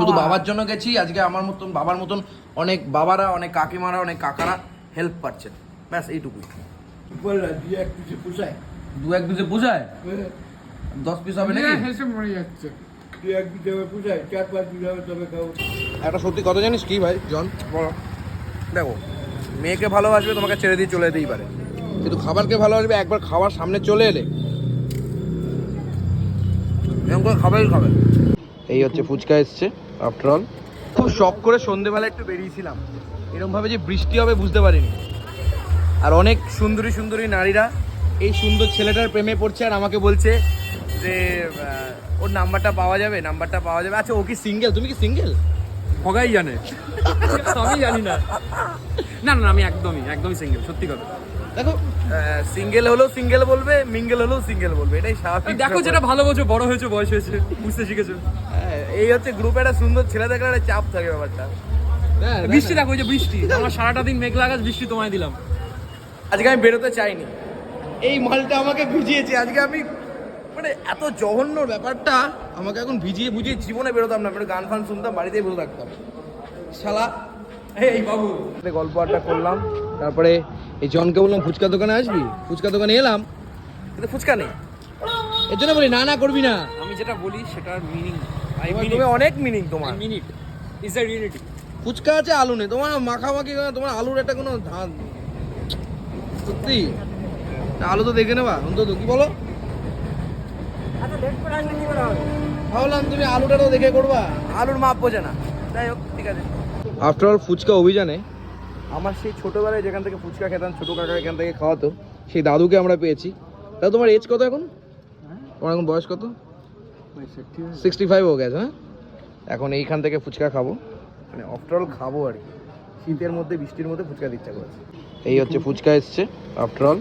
শুধু বাবার জন্য গেছি আজকে আমার মতন বাবার মতন অনেক বাবারা অনেক কাকিমারা অনেক কাকারা হেল্প পাচ্ছেন ব্যাস এইটুকুই। দিয়ে এক পিসে পোষায়? দু বোঝায় দশ পিস হবে নাকি? হেসে মরে যাচ্ছে। একটা সত্যি কথা জানিস কি ভাই জন? বলো। দেখো মেয়েকে ভালোবাসবে তোমাকে ছেড়ে দিয়ে চলে যেতেই পারে। কিন্তু খাবারকে ভালোবাসবে একবার খাবার সামনে চলে এলে। এরকম করে খাবারই খাবে। এই হচ্ছে ফুচকা এসছে। আফটার অল খুব শখ করে সন্ধেবেলা একটু বেরিয়েছিলাম। এরকমভাবে যে বৃষ্টি হবে বুঝতে পারিনি। আর অনেক সুন্দরী সুন্দরী নারীরা এই সুন্দর ছেলেটার প্রেমে পড়ছে আর আমাকে বলছে যে ওর নাম্বারটা পাওয়া যাবে নাম্বারটা পাওয়া যাবে। আচ্ছা ও কি সিঙ্গেল তুমি কি সিঙ্গেল হগাই জানে। আমি জানি না। না না আমি একদমই একদমই সিঙ্গেল সত্যি কথা। দেখো সিঙ্গেল হলেও সিঙ্গেল বলবে মিঙ্গেল হলেও সিঙ্গেল বলবে এটাই স্বাভাবিক দেখো যেটা ভালো বোঝো বড় হয়েছে বয়স হয়েছে বুঝতে শিখেছো। হ্যাঁ, এই হচ্ছে গ্রুপে একটা সুন্দর ছেলে দেখলে একটা চাপ থাকে ব্যাপারটা। বৃষ্টি দেখো যে বৃষ্টি। আমার সারাটা দিন মেঘলা গাছ বৃষ্টি তোমায় দিলাম। আজকে আমি বেরোতে চাইনি। এই মালটা আমাকে ভিজিয়েছে। আজকে আমি মানে এত জঘন্য ব্যাপারটা আমাকে এখন ভিজিয়ে বুঝিয়ে জীবনে বেরোতাম না। গান ফান শুনতাম বাড়িতেই বসে থাকতাম। শালা। এই বাবু। গল্প আড্ডা করলাম। তারপরে এই জনকে বললাম ফুচকা দোকানে আসবি? ফুচকা দোকানে এলাম। কিন্তু ফুচকা নেই। এর জন্য বলি না না করবি না। আমি যেটা বলি সেটার মিনিং মিন তুমি অনেক মিনিং তোমার। Minute is the reality fuchka আছে আলু নেই। তোমার মাখামাখি করে তোমার আলুর একটা কোনো ধান সত্যি? আলু তো দেখে নেবা অন্তত কি বলো? ভাবলাম তুমি আলুটা তো দেখে করবা। আলুর মাপ বোঝে না। যাই হোক ঠিক আছে। আফটার অল ফুচকা অভিযানে আমার সেই ছোটবেলায় যেখান থেকে ফুচকা খেতাম ছোটো কাকা এখান থেকে খাওয়াতো সেই দাদুকে আমরা পেয়েছি। দাদু তোমার এজ কত এখন? তোমার এখন বয়স কত? সিক্সটি ফাইভ হয়ে গেছে হ্যাঁ? এখন এইখান থেকে ফুচকা খাব। মানে আফটার অল খাব আর কি। শীতের মধ্যে বৃষ্টির মধ্যে ফুচকা দিচ্ছে করেছে। এই হচ্ছে ফুচকা এসছে আফটার অল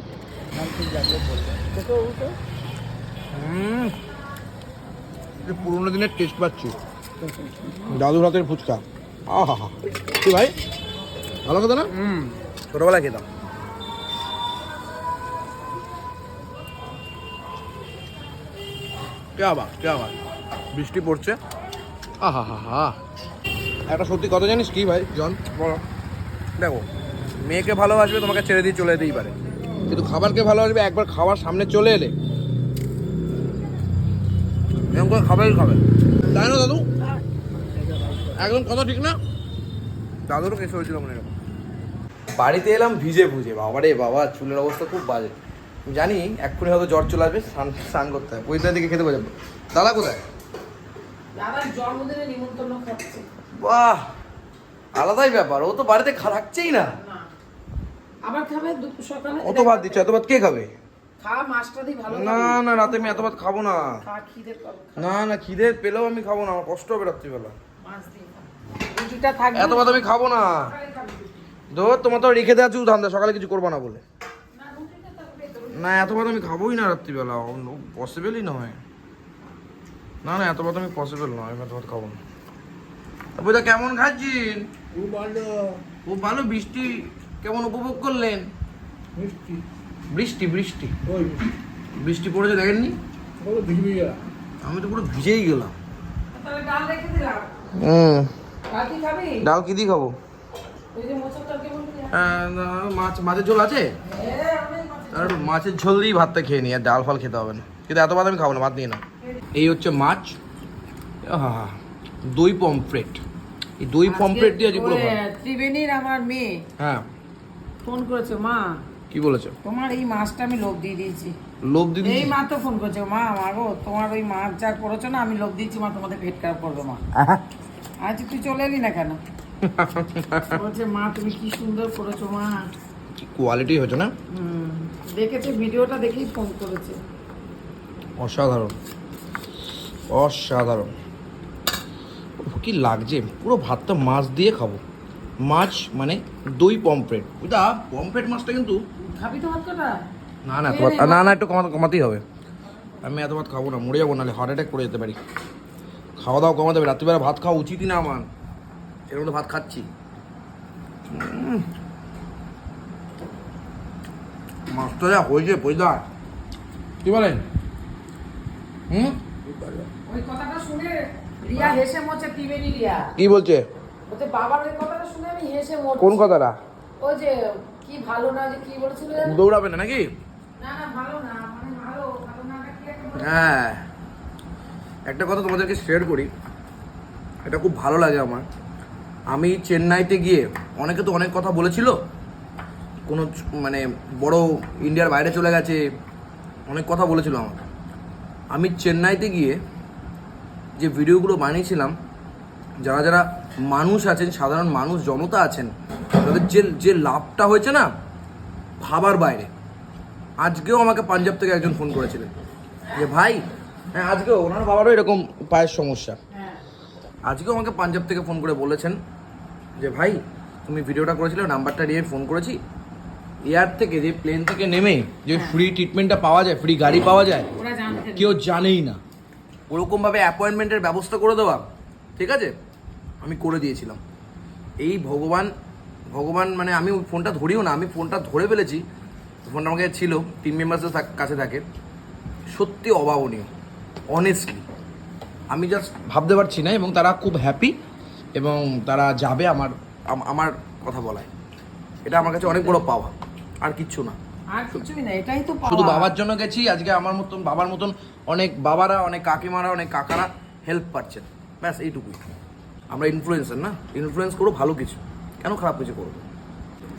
পুরোনো দিনের টেস্ট পাচ্ছি। দাদুর হাতের ফুচকা। আহা। হা কি ভাই? ভালো কথা না? হুম ছোটবেলায় খেতাম। কে আবার কে আবার? বৃষ্টি পড়ছে। আহা হা হা একটা সত্যি কথা জানিস কি ভাই জন? বলো। দেখো মেয়েকে ভালোবাসবে তোমাকে ছেড়ে দিয়ে চলে যেতেই পারে। কিন্তু খাবারকে ভালোবাসবে একবার খাবার সামনে চলে এলে। এরকম করে খাবারই খাবে। তাই না দাদু? একদম কথা ঠিক না? দাদুরও কেসে হয়েছিল মনে বাড়িতে এলাম ভিজে ভুজে বাবা রে বাবা চুলের অবস্থা খুব বাজে। জানি এক্ষুনি হয়তো জ্বর চলে আসবে স্নান স্নান করতে হবে। ওইটার দিকে খেতে বোঝাবো দাদা কোথায়? বাহ আলাদাই ব্যাপার ও তো বাড়িতে থাকছেই না। না। আবার খাবে সকালে অত ভাত দিচ্ছে এত ভাত কে খাবে? না না রাতে আমি এত ভাত খাব না। না না খিদে পেলেও আমি খাব না আমার কষ্ট হবে রাত্রিবেলা। এত ভাত আমি খাব না। ধর তোমার তো রেখে দেওয়া চুল ধান্দা সকালে কিছু করব না বলে। না এত ভাত আমি খাবোই না রাত্রিবেলা পসিবলই নয়। না না এত ভাত আমি পসিবল নয় আমি এত ভাত খাব না। বুঝা কেমন খাচ্ছেন খুব ভালো। খুব ভালো বৃষ্টি কেমন উপভোগ করলেন? বৃষ্টি বৃষ্টি। ওই। বৃষ্টি পড়েছে দেখেননি? আমি তো পুরো ভিজেই গেলাম। তাহলে ডাল রেখে হুম। ডাল কি দিয়ে খাব? মাছ মাছের ঝোল আছে? হ্যাঁ আর মাছের ঝোল দিয়েই ভাতটা খেয়ে নিই আর ডাল ফাল খেতে হবে না। কিন্তু এত ভাত আমি খাব না ভাত নিয়ে না এই হচ্ছে মাছ আহা, দই পমফ্রেট। এই দই পমফ্রেট দিয়ে আজকে পুরো ত্রিবেণীর আমার মেয়ে। হ্যাঁ। ফোন করেছে মা কি বলেছ? তোমার এই মাছটা আমি লোভ দিয়ে দিয়েছি। লোভ দিদি এই মা তো ফোন করছে মা মা গো তোমার ওই মাছ যা করেছ না আমি লোভ দিয়েছি মা তোমাদের পেট খারাপ করবে মা। আজ তুই চলে এলি না কেন? বলছে মা তুমি কি সুন্দর করেছ মা? কোয়ালিটি হয়েছে না? দেখেছে ভিডিওটা দেখেই ফোন করেছে। অসাধারণ। অসাধারণ। কি লাগছে? পুরো ভাতটা মাছ দিয়ে খাব। মাছ মানে দই পমফ্রেট বুঝা পমফ্রেট মাছটা কিন্তু খাবি তো ভাত কটা? না না না না একটু কমাতে কমাতেই হবে। আমি এত ভাত খাব না মরে যাব নাহলে হার্ট অ্যাটাক করে যেতে পারি। খাওয়া দাওয়া কমাতে হবে রাত্রিবেলা ভাত খাওয়া উচিতই না আমার। এরকম তো ভাত খাচ্ছি। মাছটা যা হয়েছে পয়দা। কি বলেন? হুম? ওই কথাটা শুনে রিয়া হেসে মোছে ত্রিবেণী রিয়া। কি বলছে? বলছে বাবার ওই কথাটা শুনে আমি হেসে মরছি। কোন কথাটা? ওই যে কি ভালো না যে কি বলেছিল দৌড়াবে না নাকি? না না ভালো না মানে ভালো ভালো না কি হ্যাঁ। একটা কথা তোমাদেরকে শেয়ার করি। এটা খুব ভালো লাগে আমার। আমি চেন্নাইতে গিয়ে অনেকে তো অনেক কথা বলেছিল। কোনো মানে বড় ইন্ডিয়ার বাইরে চলে গেছে অনেক কথা বলেছিল আমার আমি চেন্নাইতে গিয়ে যে ভিডিওগুলো বানিয়েছিলাম যারা যারা মানুষ আছেন সাধারণ মানুষ জনতা আছেন তাদের যে যে লাভটা হয়েছে না ভাবার বাইরে। আজকেও আমাকে পাঞ্জাব থেকে একজন ফোন করেছিলেন। যে ভাই হ্যাঁ আজকেও ওনার বাবারও এরকম পায়ের সমস্যা। হ্যাঁ। আজকেও আমাকে পাঞ্জাব থেকে ফোন করে বলেছেন যে ভাই তুমি ভিডিওটা করেছিলে নাম্বারটা নিয়ে ফোন করেছি। এয়ার থেকে যে প্লেন থেকে নেমে যে ফ্রি ট্রিটমেন্টটা পাওয়া যায় ফ্রি গাড়ি পাওয়া যায় কেউ জানেই না। ওরকমভাবে অ্যাপয়েন্টমেন্টের ব্যবস্থা করে দেওয়া ঠিক আছে? আমি করে দিয়েছিলাম। এই ভগবান ভগবান মানে আমি ওই ফোনটা ধরিও না আমি ফোনটা ধরে ফেলেছি। ফোনটা আমাকে ছিল টিম মেম্বার্সের কাছে থাকে। সত্যি অভাবনীয় অনেস্টলি আমি জাস্ট ভাবতে পারছি না এবং তারা খুব হ্যাপি এবং তারা যাবে আমার আমার কথা বলায়। এটা আমার কাছে অনেক বড় পাওয়া আর কিচ্ছু না। আর কিছুই না এটাই তো শুধু বাবার জন্য গেছি আজকে আমার মতন বাবার মতন অনেক বাবারা অনেক কাকিমারা অনেক কাকারা হেল্প পাচ্ছেন। ব্যাস এইটুকুই। আমরা ইনফ্লুয়েন্সার না ইনফ্লুয়েন্স করো ভালো কিছু। কেন খারাপ কিছু করব?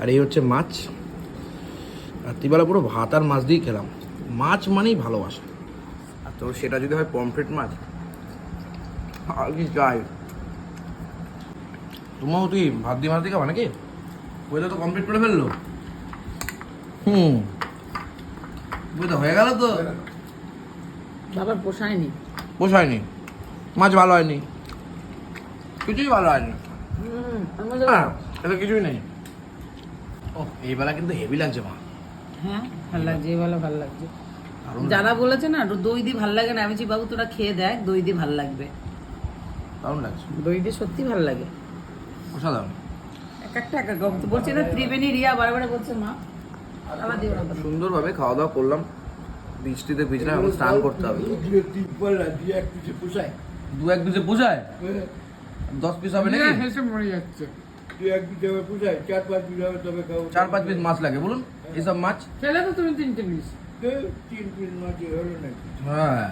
আর এই হচ্ছে মাছ। রাত্রিবেলা পুরো ভাত আর মাছ দিয়েই খেলাম। মাছ মানেই ভালোবাসা। আর তো সেটা যদি হয় পমফ্রেট মাছ আর কি চাই? তোমাও তুই ভাত দিয়ে মাছ দিয়ে খাবা নাকি? ওইটা তো কমপ্লিট করে ফেলল। হুম। বুঝতে হয়ে গেল তো? বাবার পোষায়নি। পোষায়নি। মাছ ভালো হয়নি। কিছুই ভালো হয়নি। হ্যাঁ এটা কিছুই নেই। ও এই বেলা কিন্তু হেভি লাগছে মা। হ্যাঁ ভালো লাগছে এবেলা ভালো লাগছে। যারা বলেছে না দই দিয়ে ভালো লাগে না আমি বাবু তোরা খেয়ে দেখ দই দিয়ে ভালো লাগবে। দারুণ লাগছে। দই দিয়ে সত্যি ভালো লাগে। অসাধারণ। এক একটা এক এক বলছি না ত্রিবেণী রিয়া বারে বারে বলছে মা। সুন্দরভাবে খাওয়া দাওয়া করলাম। বৃষ্টিতে ভিজলাম এখন স্নান করতে হবে। দু এক পিসে পোষায়? দশ পিস হবে নাকি? হেসে মরে যাচ্ছে। চার পাঁচ পিস হবে তবে চার পাঁচ পিস মাছ লাগে বলুন। এইসব মাছ? ফেলে তো তুমি তিনটে পিস। তিন পিস মাছ হলো নাকি হ্যাঁ।